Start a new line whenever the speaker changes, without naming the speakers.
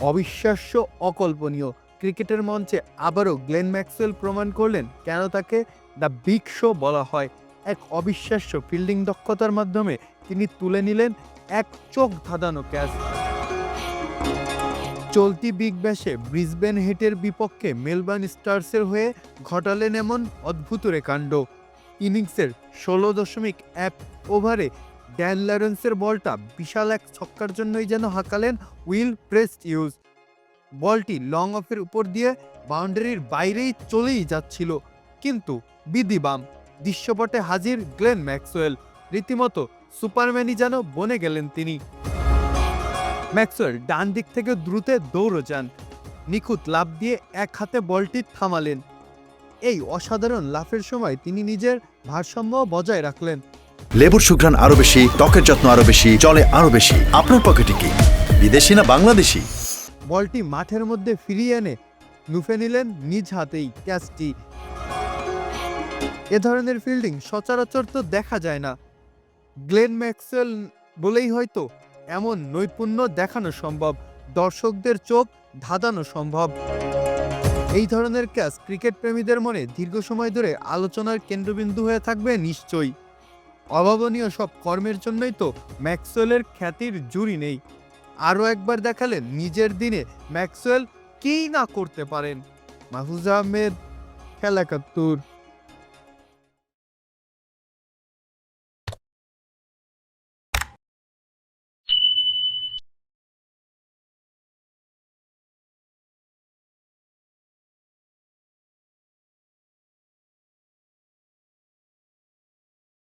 অবিশ্বাস্য, অকল্পনীয়। ক্রিকেটের মঞ্চে আবারও গ্লেন ম্যাক্সওয়েল প্রমাণ করলেন কেন তাকে দ্য বিগ শো বলা হয়। এক অবিশ্বাস্য ফিল্ডিং দক্ষতার মাধ্যমে তিনি তুলে নিলেন এক চোখ ধাঁধানো ক্যাচ। চলতি বিগ ব্যাশে ব্রিসবেন হেটের বিপক্ষে মেলবার্ন স্টার্সের হয়ে ঘটালেন এমন অদ্ভুত কাণ্ড ইনিংসের ষোলো দশমিক এক ওভারে ড্যান ল্যারেন্সের বলটা বিশাল এক ছক্কার জন্যই যেন হাঁকালেন উইল প্রেস্ট ইউজ বলটি লং অফের উপর দিয়ে বাউন্ডারির বাইরেই চলেই যাচ্ছিল, কিন্তু বিধিবাম দৃশ্যপটে হাজির গ্লেন ম্যাক্সওয়েল, রীতিমতো সুপারম্যানই যেন বনে গেলেন তিনি। ম্যাক্সওয়েল ডান দিক থেকে দ্রুতে দৌড়ে যান, নিখুঁত লাফ দিয়ে এক হাতে বলটি থামালেন। এই অসাধারণ লাফের সময় তিনি নিজের ভারসাম্য বজায় রাখলেন।
লেবুর সুঘ্রাণ আরও বেশি, ত্বকের যত্ন আরও বেশি চলে আরও বেশি। আপনার পকেটে কি? বিদেশি না বাংলাদেশি?
বলটি মাঠের মধ্যে ফিরিয়ে এনে নুফে নিলেন নিজ হাতেই ক্যাচটি। এ ধরনের ফিল্ডিং সচরাচর তো দেখা যায় না। গ্লেন ম্যাক্সওয়েল বলেই হয়তো এমন নৈপুণ্য দেখানো সম্ভব, দর্শকদের চোখ ধাঁধানো সম্ভব। এই ধরনের ক্যাচ ক্রিকেট প্রেমীদের মনে দীর্ঘ সময় ধরে আলোচনার কেন্দ্রবিন্দু হয়ে থাকবে নিশ্চয়ই। অভাবনীয় সব কর্মের জন্যই তো ম্যাক্সওয়েলের খ্যাতির জুড়ি নেই। আরও একবার দেখালেন নিজের দিনে ম্যাক্সওয়েল কী না করতে পারেন। মাহুজ আহমেদ, খেলা একাত্তর।